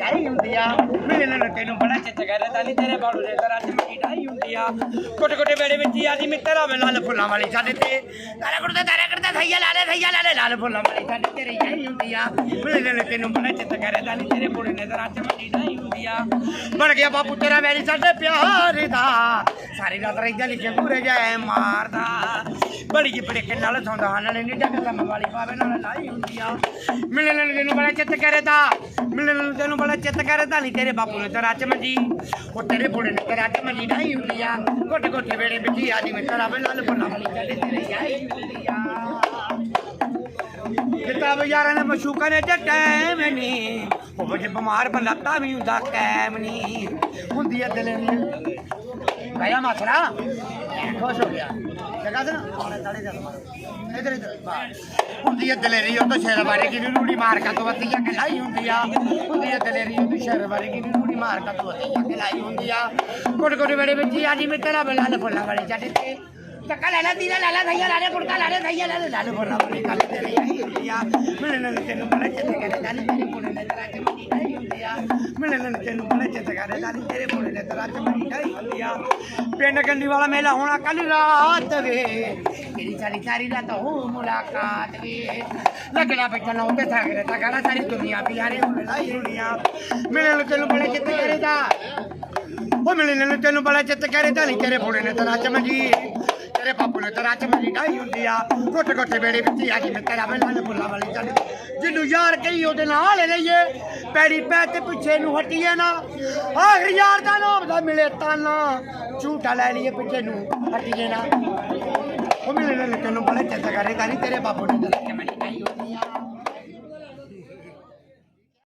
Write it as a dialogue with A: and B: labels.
A: ਢਾਈ ਹੁੰਦੀ ਆ। ਮੇਰੇ ਨਾਲ ਤੈਨੂੰ ਬੜਾ ਚਿੱਤ ਕਰਦਾ ਨਹੀਂ ਤੇਰੇ ਬਾਲੂ ਦੇ ਤਰਾ ਚ ਮੱਕੀ ਹੁੰਦੀ ਆ। ਕੋਟੇ ਕੋਟੇ ਵੇੜੇ ਵਿੱਚ ਹੀ ਆਦੀ ਮਿੱਤਰ ਆਵੇ ਲਾਲ ਫੁੱਲਾਂ ਵਾਲੀ ਸਾਡੇ ਤੇ। ਤਾਰੇ ਕੁੜਦੇ ਤਾਰੇ ਕੁੜਦੇ ਥਈਆ ਲਾਲੇ ਥਈਆ ਲਾਲੇ, ਲਾਲ ਫੁੱਲਾਂ ਵਾਲੀ ਸਾਡੇ ਤੇਰੇ ਢਾਈ ਹੁੰਦੀ ਆ। ਮੇਰੇ ਨਾਲ ਤੈਨੂੰ ਬੜਾ ਚਿੱਤ ਕਰਦਾ ਨਹੀਂ ਤੇਰੇ ਬੋੜੇ ਨੇ ਤਰਾ ਚ ਮੱਕੀ ਹੁੰਦੀ ਆ। ਬਣ ਗਿਆ ਬਾਪੂ ਤੇਰਾ ਮੇਰੀ ਸਾਡੇ ਪਿਆਰ ਦਾ। ਸਾਰੀ ਰਾਤ ਰਹਿੰਦਾ ਲਿਖੇ ਪੂਰੇ ਜਾਏ ਮਾਰਦਾ। ਬੜੀ ਜਿਹੀ ਬੜੇ ਨਾਲ ਸੌਂਦਾ ਹਨ ਨੇ ਨੀ ਕੰਮ ਵਾਲੀ ਪਾਵੇ ਨਾਲ ਲਾਈ ਹੁੰਦੀ ਆ। ਮਿਲਣ ਨੂੰ ਤੈਨੂੰ ਬੜਾ ਚਿੱਤ ਕਰਦਾ ਮਿਲਣ ਨੂੰ ਤੈਨੂੰ ਬੜਾ ਚਿੱਤ ਕਰਦਾ ਨਹੀਂ ਤੇਰੇ ਬਾਪੂ ਨੇ ਤੇਰਾ ਚ ਉਹ ਤੇਰੇ ਬੁੜੇ ਨੇ ਤੇਰਾ ਚ ਨਹੀਂ ਹੁੰਦੀ ਆ। ਕੋਟੇ ਕੋਟੇ ਵੇੜੇ ਵਿੱਚ ਹੀ ਆਦੀ ਤੇਰਾ ਵੇ ਲਾਲ ਬੁੱਲਾ ਵਾਲੀ ਚੱਲੇ ਤੇਰੇ ਆਈ ਹੁੰਦੀ ਆ। ਕਿਤਾਬ ਯਾਰਾਂ ਨੇ ਮਸ਼ੂਕਾਂ ਨੇ ਤੇ ਟਾਈਮ ਨਹੀਂ ਉਹ ਬੱਚੇ ਬਿਮਾਰ ਬਲਾਤਾ ਵੀ ਹੁੰਦਾ ਕੈਮ ਨਹੀਂ ਹੁੰਦੀ ਆ ਦਿਲ ਨਹੀਂ ਗਿਆ ਮਾਸਰਾ ਖੁਸ਼ ਹੋ ਗਿਆ। ਜਗਾ ਦੇ ਨਾ। ਆਲੇ ਤਾਲੇ ਦੇ ਇਧਰ ਇਧਰ। ਹੁੰਦੀ ਆ ਦਲੇਰੀ, ਉਹ ਤਾਂ ਸ਼ੇਰ ਬਾਰੇ ਕੀ ਰੂੜੀ ਮਾਰ ਕਾ ਤੋਂ ਵਧੀਆ ਕਿ ਲਾਈ ਹੁੰਦੀ ਆ। ਹੁੰਦੀ ਆ ਦਲੇਰੀ, ਉਹ ਤਾਂ ਸ਼ੇਰ ਬਾਰੇ ਕੀ ਰੂੜੀ ਮਾਰ ਕਾ ਤੋਂ ਵਧੀਆ ਕਿ ਲਾਈ ਹੁੰਦੀ ਆ। ਕੋਟ ਕੋਟ ਵੇੜੇ ਵਿੱਚ ਹੀ ਆਜੀ ਮੈਂ ਤੇਰਾ ਬਲਾ ਫੁੱਲਾਂ ਵਾਲੀ ਚੱਟ ਤੇ ਚੱਕਾ ਲੈ ਲੈ, ਤੀਰਾ ਲੈ ਲੈ ਥਈਆ ਲੈ ਲੈ ਕੁੜਕਾ ਲੈ ਲੈ ਥਈਆ ਲੈ ਲੈ ਲੈ ਲੈ ਫੁੱਲਾਂ ਕੱਲ ਤੇਰੀ ਆਈ ਆ। ਮਿਲਣ ਤੈਨੂੰ ਬੜਾ ਚਿੱਤ ਕਰੇ ਜਾਨੀ ਤੇਰੇ ਕੋਲ ਨੇ ਤੇਰਾ ਚ ਮਣੀ ਆਈ ਮਿਲਣ ਨੂੰ ਤੈਨੂੰ ਬੜਾ ਚਿੱਤ ਕਰੇ ਤੇਰੇ ਕੋਲ ਨੇ ਤੇਰਾ ਚ ਮਣੀ ਆਈ ਹੁੰਦੀ ਪਿੰਡ ਕੰਡੀ ਵਾਲਾ ਮੇਲਾ ਹੋਣਾ ਕੱਲ ਰਾਤ ਵੇ। ਤੇਰੀ ਸਾਰੀ ਸਾਰੀ ਰਾਤ ਹੋ ਮੁਲਾਕਾਤ ਵੇ। ਲੱਗਣਾ ਬੈਠਣਾ ਉਹਦੇ ਥਾਗਰੇ ਤਗੜਾ ਸਾਰੀ ਦੁਨੀਆ ਪਿਆਰੇ ਹੋਣ ਦੁਨੀਆ ਮਿਲਣ ਨੂੰ ਤੈਨੂੰ ਬੜਾ ਚਿੱਤ ਦਾ ਉਹ ਮਿਲਣ ਨੂੰ ਤੈਨੂੰ ਬੜਾ ਚਿੱਤ ਕਰੇ ਨਹੀਂ ਤੇਰੇ ਫੋੜੇ ਨੇ ਤਰਾ ਚ ਤੇਰੇ ਬਾਪੂ ਨੇ ਤੇਰਾ ਚ ਮਜੀ ਢਾਈ ਹੁੰਦੀ ਆ। ਕੋਟੇ ਕੋਟੇ ਵੇੜੇ ਵਿੱਚ ਆ ਜੀ ਮੈਂ ਤੇਰਾ ਵੇਲਾ ਨੇ ਬੁੱਲਾ ਵਾਲੀ ਚੱਲ। ਜਿੰਨੂੰ ਯਾਰ ਕਹੀ ਉਹਦੇ ਨਾਲ ਲਈਏ ਪੈੜੀ ਪੈ ਤੇ ਪਿੱਛੇ ਨੂੰ ਹਟੀਏ ਨਾ। ਆਖਰ ਯਾਰ ਦਾ ਨਾਮ ਦਾ ਮਿਲੇ ਤਾਨਾ। ਝੂਠਾ ਲੈ ਲਈਏ ਪਿੱਛੇ ਨੂੰ, ਹਟੀਏ ਨਾ। ਉਹ ਮਿਲਣ ਨੂੰ ਤੈਨੂੰ ਬੜਾ ਚਿੱਤ ਕਰੇ ਨਹੀਂ ਤੇਰੇ ਬਾਪੂ ਨੇ ਤੇਰਾ ਚ ਮਜੀ